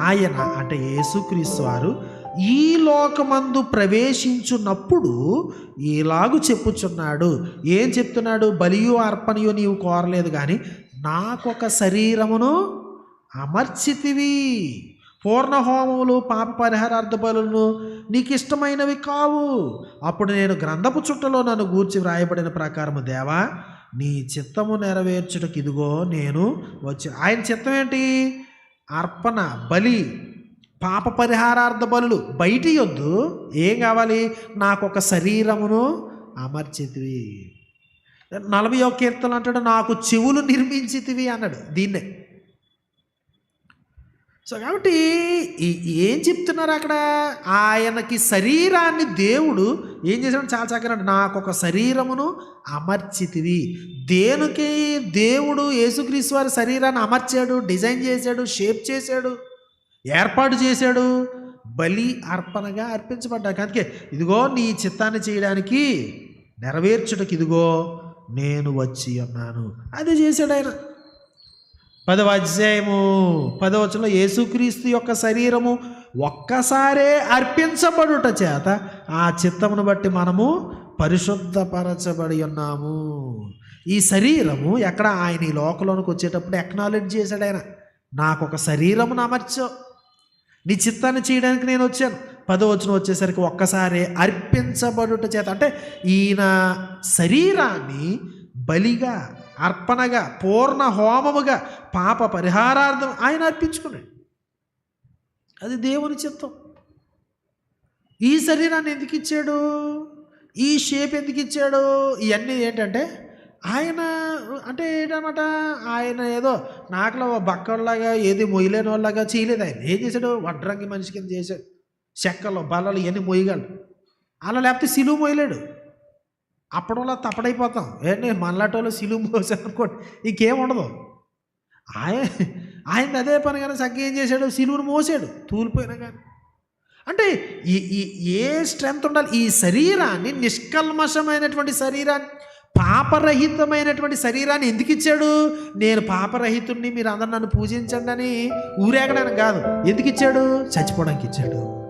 ఆయన అంటే యేసుక్రీస్తు వారు ఈ లోకమందు ప్రవేశించున్నప్పుడు ఇలాగు చెప్పుచున్నాడు. ఏం చెప్తున్నాడు? బలియు అర్పణయు నీవు కోరలేదు కానీ నాకొక శరీరమును అమర్చితివి. పూర్ణ హోమములు పాప పరిహారార్థ బలులను నీకు ఇష్టమైనవి కావు. అప్పుడు నేను గ్రంథపు చుట్టలో నన్ను గూర్చి వ్రాయబడిన ప్రకారము దేవా నీ చిత్తము నెరవేర్చుటకు ఇదిగో నేను వచ్చి ఆయన చిత్తం ఏంటి? అర్పణ బలి పాప పరిహారార్థ బలులు బయటి యొద్దు. ఏం కావాలి? నాకు ఒక శరీరమును అమర్చితివి. నలభై ఒక కీర్తన అంటాడు నాకు చెవులు నిర్మించితివి అన్నాడు. దీన్నే. సో కాబట్టి ఏం చెప్తున్నారు అక్కడ? ఆయనకి శరీరాన్ని దేవుడు ఏం చేశాడు? చాలా చక్కగా నాకు ఒక శరీరమును అమర్చితివి. దేనికి? దేవుడు యేసుక్రీస్తు వారి శరీరాన్ని అమర్చాడు డిజైన్ చేశాడు షేప్ చేశాడు ఏర్పాటు చేశాడు. బలి అర్పణగా అర్పించబడ్డాక అందుకే ఇదిగో నీ చిత్తాన్ని చేయడానికి నెరవేర్చుటకు ఇదిగో నేను వచ్చి ఉన్నాను. అది చేశాడు ఆయన. పదవ అధ్యాయము పదవచనంలో యేసుక్రీస్తు యొక్క శరీరము ఒక్కసారే అర్పించబడుట చేత ఆ చిత్తమును బట్టి మనము పరిశుద్ధపరచబడి ఉన్నాము. ఈ శరీరము ఎక్కడ ఆయన ఈ లోకంలోనికి వచ్చేటప్పుడు ఎక్నాలెడ్జ్ చేశాడు ఆయన. నాకు ఒక శరీరమును అమర్చో. నీ చిత్తాన్ని చేయడానికి నేను వచ్చాను. పదవచనం వచ్చేసరికి ఒక్కసారి అర్పించబడుట చేత. అంటే ఈయన శరీరాన్ని బలిగా అర్పణగా పూర్ణ హోమముగా పాప పరిహారార్థం ఆయన అర్పించుకున్నాడు. అది దేవుని చిత్తం. ఈ శరీరాన్ని ఎందుకు ఇచ్చాడు? ఈ షేప్ ఎందుకు ఇచ్చాడు? ఇవన్నీ ఏంటంటే ఆయన అంటే ఏంటన్నమాట ఆయన ఏదో నాకులో బక్కల్లాగా ఏది మొయ్యలేని వాళ్ళలాగా చేయలేదు ఆయన. ఏం చేశాడు? వడ్రంగి మనిషి కింద చేశాడు. చెక్కలు బల్లలు ఇవన్నీ మొయ్యగలడు. అలా లేకపోతే సిలువు మొయ్యలేడు. అప్పడంలో తప్పడైపోతాం ఏంటి మనలాటోళ్ళు సిలువు మోసాను అనుకోండి ఇంకేం ఉండదు. ఆయన ఆయన అదే పని కానీ సగ్గా ఏం చేశాడు? సిలువును మోసాడు. తూలిపోయినా కానీ. అంటే ఈ ఏ స్ట్రెంగ్త్ ఉండాలి? ఈ శరీరాన్ని నిష్కల్మషమైనటువంటి శరీరాన్ని పాపరహితమైనటువంటి శరీరాన్ని ఎందుకు ఇచ్చాడు? నేను పాపరహితుడిని మీరు అందరు నన్ను పూజించండి అని ఊరేగడానికి కాదు. ఎందుకు ఇచ్చాడు? చచ్చిపోవడానికి ఇచ్చాడు.